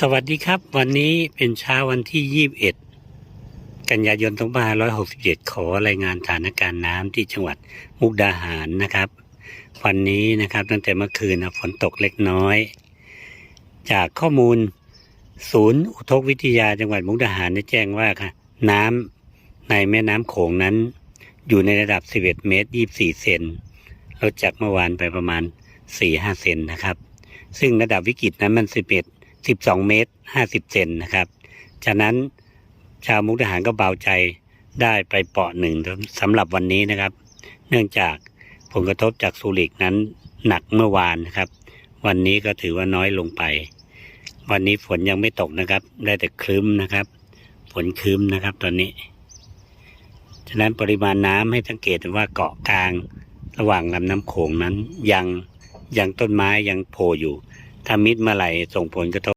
สวัสดีครับ วันนี้เป็นเช้าวันที่ 21 กันยายน2567 ขอรายงานสถานการณ์น้ำที่จังหวัดมุกดาหารนะครับ วันนี้นะครับตั้งแต่เมื่อคืนนะฝนตกเล็กน้อย จากข้อมูลศูนย์อุทกวิทยาจังหวัดมุกดาหารได้แจ้งว่าค่ะน้ำในแม่น้ำโขงนั้น อยู่ในระดับ 11 เมตร 24 เซนลดจากเมื่อวานไปประมาณ 4-5 เซนนะครับ ซึ่งระดับวิกฤตนั้นมัน 11 12 เมตร 50 เซนนะครับฉะนั้นชาวมุกดาหารก็เบาใจได้ไปเปาะหนึ่งสำหรับวันนี้นะครับ เนื่องจากผลกระทบจากซูริกนั้นหนักเมื่อวานนะครับ วันนี้ก็ถือว่าน้อยลงไป วันนี้ฝนยังไม่ตกนะครับ ได้แต่คลึ้มนะครับ ฝนคลึ้มนะครับตอนนี้ ฉะนั้นปริมาณน้ำให้สังเกตว่าเกาะกลางระหว่างลำน้ำโขงนั้นยังยังต้นไม้ยังโผล่อยู่ถ้ามิดเมื่อไหร่ส่งผลกระทบ